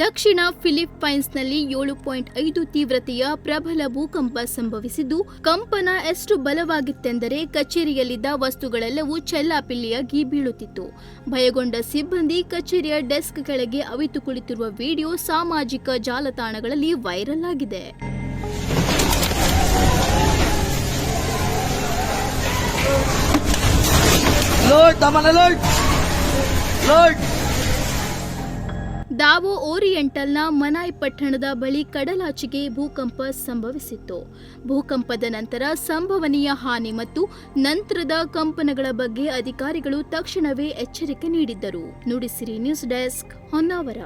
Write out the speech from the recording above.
ದಕ್ಷಿಣ ಫಿಲಿಪ್ಪೈನ್ಸ್ನಲ್ಲಿ ಏಳು ಪಾಯಿಂಟ್ ಐದು ತೀವ್ರತೆಯ ಪ್ರಬಲ ಭೂಕಂಪ ಸಂಭವಿಸಿದ್ದು, ಕಂಪನ ಎಷ್ಟು ಬಲವಾಗಿತ್ತೆಂದರೆ ಕಚೇರಿಯಲ್ಲಿದ್ದ ವಸ್ತುಗಳೆಲ್ಲವೂ ಚೆಲ್ಲಾಪಿಲ್ಲಿಯಾಗಿ ಬೀಳುತ್ತಿತ್ತು ಭಯಗೊಂಡ ಸಿಬ್ಬಂದಿ ಕಚೇರಿಯ ಡೆಸ್ಕ್ ಕೆಳಗೆ ಅವಿತು ಕುಳಿತಿರುವ ವಿಡಿಯೋ ಸಾಮಾಜಿಕ ಜಾಲತಾಣಗಳಲ್ಲಿ ವೈರಲ್ ಆಗಿದೆ Lord! ದಾವೋ ಓರಿಯೆಂಟಲ್ನ ಮನಾಯ್ ಪಟ್ಟಣದ ಬಳಿ ಕಡಲಾಚೆಗೆ ಭೂಕಂಪ ಸಂಭವಿಸಿತ್ತು. ಭೂಕಂಪದ ನಂತರ ಸಂಭವನೀಯ ಹಾನಿ ಮತ್ತು ನಂತರದ ಕಂಪನಗಳ ಬಗ್ಗೆ ಅಧಿಕಾರಿಗಳು ತಕ್ಷಣವೇ ಎಚ್ಚರಿಕೆ ನೀಡಿದ್ದರು. Nudisiri news desk Honnavar.